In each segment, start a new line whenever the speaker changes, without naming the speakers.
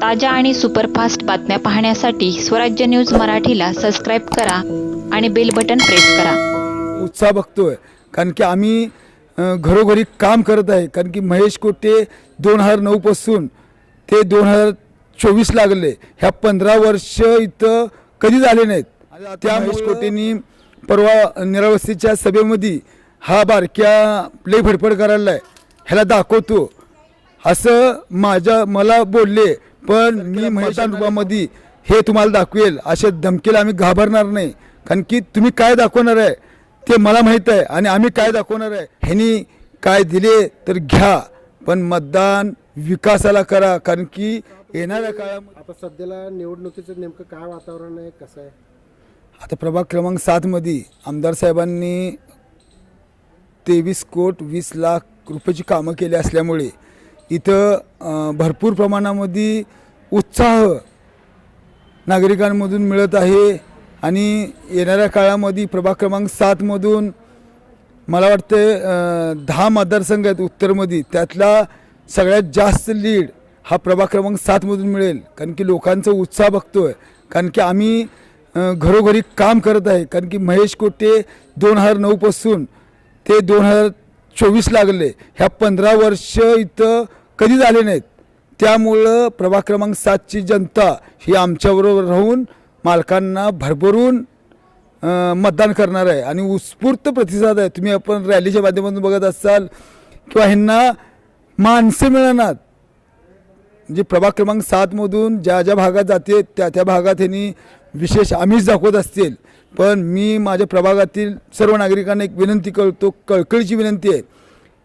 ताज्या आणि सुपरफास्ट बातम्या पाहण्यासाठी स्वराज्य न्यूज मराठीला सबस्क्राईब करा आणि बेल बटन प्रेस करा.
उत्साह बघतोय. कारण की आम्ही घरोघरी काम करत आहे. कारण की महेश कोटे दोन हजार नऊपासून ते दोन हजार चोवीस लागले. ह्या पंधरा वर्ष इथं कधी झाले नाहीत? त्या महेश कोटेंनी परवा निरावस्थेच्या सभेमध्ये हा बारक्या लई फडफड करायला आहे ह्याला दाखवतो. असं माझ्या मला बोलले पण मी मैदान रूपामध्ये हे तुम्हाला दाखवेल. अशा धमकीला आम्ही घाबरणार नाही. कारण की तुम्ही काय दाखवणार आहे ते मला माहीत आहे आणि आम्ही काय दाखवणार आहे ह्यांनी काय दिले तर घ्या. पण मतदान विकासाला करा कारण की येणाऱ्या काळामध्ये
आता सध्याला निवडणुकीचं नेमकं काय वातावरण आहे कसं आहे?
आता प्रभाग क्रमांक सातमध्ये आमदार साहेबांनी तेवीस कोट वीस लाख रुपयाची कामं केली असल्यामुळे इथं भरपूर प्रमाणामध्ये उत्साह नागरिकांमधून मिळत आहे आणि येणाऱ्या काळामध्ये प्रभाग क्रमांक सातमधून मला वाटते दहा मतदारसंघ आहेत उत्तरमध्ये. त्यातला सगळ्यात जास्त लीड हा प्रभाग क्रमांक सातमधून मिळेल. कारण की लोकांचा उत्साह बघतो आहे कारण की आम्ही घरोघरी काम करत आहे. कारण की महेश कोटे दोन हजार नऊपासून ते दोन हजार चोवीस लागले. ह्या पंधरा वर्ष इथं कधी झाले नाहीत? त्यामुळं प्रभाग क्रमांक सातची जनता ही आमच्याबरोबर राहून मालकांना भरभरून मतदान करणार आहे. आणि उत्स्फूर्त प्रतिसाद आहे. तुम्ही आपण रॅलीच्या माध्यमातून बघत असाल किंवा ह्यांना माणसं मिळणार. म्हणजे प्रभाग क्रमांक सातमधून ज्या ज्या भागात जाते त्या त्या भागात ह्यांनी विशेष आम्हीच दाखवत असतील. पण मी माझ्या प्रभागातील सर्व नागरिकांना एक विनंती करतो कळकळीची विनंती आहे.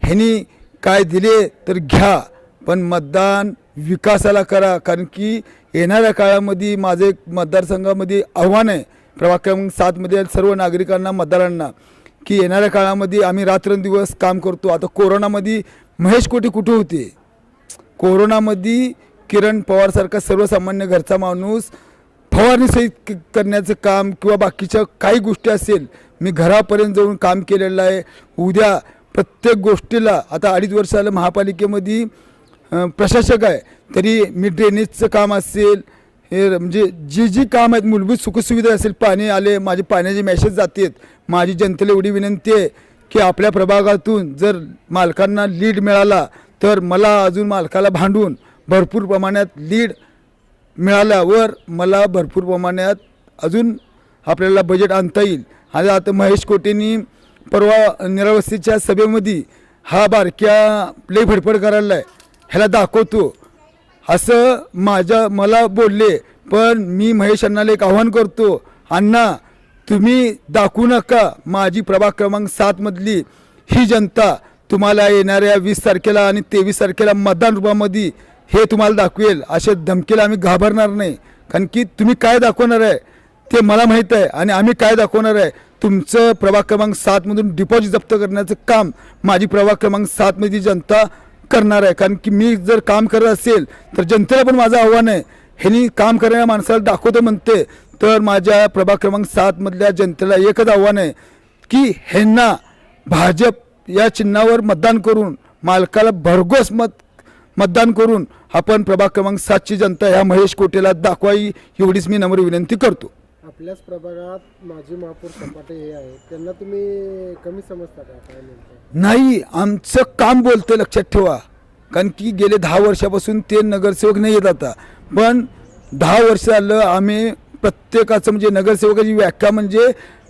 ह्यांनी काय दिले तर घ्या पण मतदान विकासाला करा कारण की येणाऱ्या काळामध्ये माझं एक मतदारसंघामध्ये आव्हान आहे प्रभाग क्रमांक सातमध्ये सर्व नागरिकांना मतदारांना की येणाऱ्या काळामध्ये आम्ही रात्रंदिवस काम करतो. आता कोरोनामध्ये महेश कोटे कुठे होते? कोरोनामध्ये किरण पवारसारखा सर्वसामान्य घरचा माणूस फवारणी सहित करण्याचं काम किंवा बाकीच्या काही गोष्टी असेल मी घरापर्यंत जाऊन काम केलेलं आहे. उद्या प्रत्येक गोष्टीला आता अडीच वर्ष महापालिकेमध्ये प्रशासक आहे तरी मी ड्रेनेजचं काम असेल हे म्हणजे जी जी काम आहेत मूलभूत सुखसुविधा असेल पाणी आले माझे पाण्याचे मॅसेज जातात. माझी जनतेला एवढी विनंती आहे की आपल्या प्रभागातून जर मालकांना लीड मिळाला तर मला अजून मालकाला भांडून भरपूर प्रमाणात लीड मिळाल्यावर मला भरपूर प्रमाणात अजून आपल्याला बजेट आणता येईल. आणि आता महेश कोटेंनी परवा निरावस्थेच्या सभेमध्ये हा बारक्या लई फडफड करायला आहे. ह्याला दाखवतो. असं माझ्या मला बोलले पण मी महेश अण्णाला एक आव्हान करतो. अण्णा तुम्ही दाखवू नका माझी प्रभाग क्रमांक सातमधली ही जनता तुम्हाला येणाऱ्या वीस तारखेला आणि तेवीस तारखेला मतदान रूपामध्ये हे तुम्हाला दाखवेल. असे धमकीला आम्ही घाबरणार नाही. कारण की तुम्ही काय दाखवणार आहे ते मला माहीत आहे आणि आम्ही काय दाखवणार आहे तुमचं प्रभाग क्रमांक सातमधून डिपॉझिट जप्त करण्याचं काम माझी प्रभाग क्रमांक सातमधली जनता करणार आहे. कारण की मी जर काम करत असेल तर जनतेला पण माझं आव्हान आहे. ह्यांनी काम करणाऱ्या माणसाला दाखवतो म्हणते तर माझ्या प्रभाग क्रमांक सातमधल्या जनतेला एकच आव्हान आहे की ह्यांना भाजप या चिन्हावर मतदान करून मालकाला भरघोस मत मतदान करून आपण प्रभाग क्रमांक सातची जनता ह्या महेश कोटेला दाखवावी एवढीच मी नम्र विनंती करतो.
आपल्याच प्रभागात माजी महापौर सपाटे हे आहेत. त्यांना तुम्ही कमी समजता का? काय
नाही आमचं काम बोलतं लक्षात ठेवा. कारण की गेले दहा वर्षापासून ते नगरसेवक नाही येत आता. पण दहा वर्ष झालं आम्ही प्रत्येकाचं म्हणजे नगरसेवकाची व्याख्या म्हणजे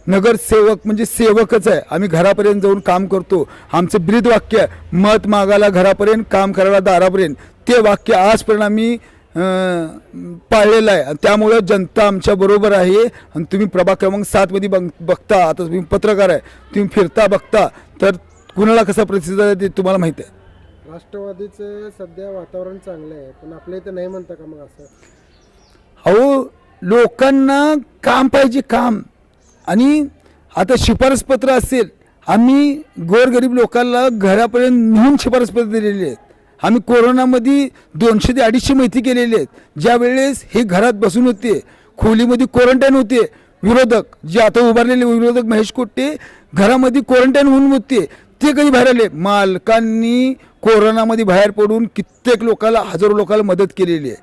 नगरसेवक म्हणजे सेवकच आहे. आम्ही घरापर्यंत जाऊन काम करतो. आमचं ब्रीद वाक्य आहे मत मागायला घरापर्यंत काम करायला दारापर्यंत. ते वाक्य आजपर्यंत आम्ही पाळलेलं आहे. आणि त्यामुळं जनता आमच्या बरोबर आहे. आणि तुम्ही प्रभाग क्रमांक सातमध्ये बघ बघता. आता तुम्ही पत्रकार आहे. तुम्ही फिरता बघता. तर कुणाला कसा प्रतिसाद आहे ते तुम्हाला माहीत आहे.
राष्ट्रवादीचं सध्या वातावरण चांगलं आहे. पण आपल्या इथं नाही म्हणता का मग असं?
अहो लोकांना काम पाहिजे काम. आणि आता शिफारसपत्र असेल आम्ही गोरगरीब लोकांना घरापर्यंत नेऊन शिफारसपत्र दिलेली आहेत. आम्ही कोरोनामध्ये दोनशे ते अडीचशे माहिती केलेली आहेत. ज्यावेळेस हे घरात बसून होते खोलीमध्ये क्वारंटाईन होते विरोधक जे आता उभारलेले विरोधक महेश कोट्टे घरामध्ये क्वारंटाईन होऊन होते ते कधी बाहेर आले? मालकांनी कोरोनामध्ये बाहेर पडून कित्येक लोकांना हजारो लोकांना मदत केलेली आहे.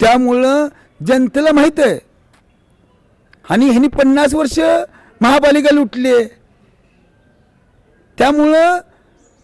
त्यामुळं जनतेला माहीत आहे आणि ह्यांनी पन्नास वर्ष महापालिका लुटली आहे. त्यामुळं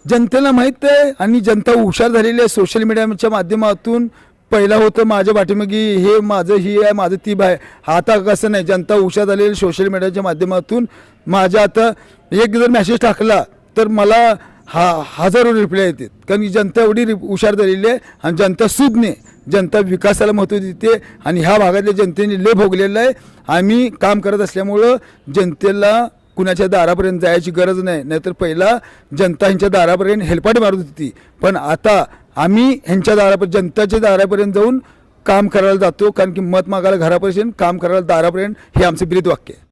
जनतेला माहीत आहे आणि जनता हुशार झालेली आहे. सोशल मीडियाच्या माध्यमातून पहिला होतं माझ्या पाठीमागे हे माझं ही आहे माझं ती आहे आता कसं नाही जनता हुशार झालेली सोशल मीडियाच्या माध्यमातून. माझ्या आता एक जर मॅसेज टाकला तर मला हा हजारो रिप्लाय येतात. कारण की जनता एवढी रिप हुशार झालेली आहे आणि जनता सुज्ञ जनता विकासाला महत्त्व देते आणि ह्या भागातल्या जनतेने लय भोगलेलं आहे. आम्ही काम करत असल्यामुळं जनतेला कुणाच्या दारापर्यंत जायची गरज नाही. नाहीतर पहिला जनता ह्यांच्या दारापर्यंत हेलपाट मारत होती पण आता आम्ही ह्यांच्या दारापर्यंत जनताच्या दारापर्यंत जाऊन काम करायला जातो. कारण की मत मागायला घरापर्यंत काम करायला दारापर्यंत हे आमचं ब्रीद वाक्य आहे.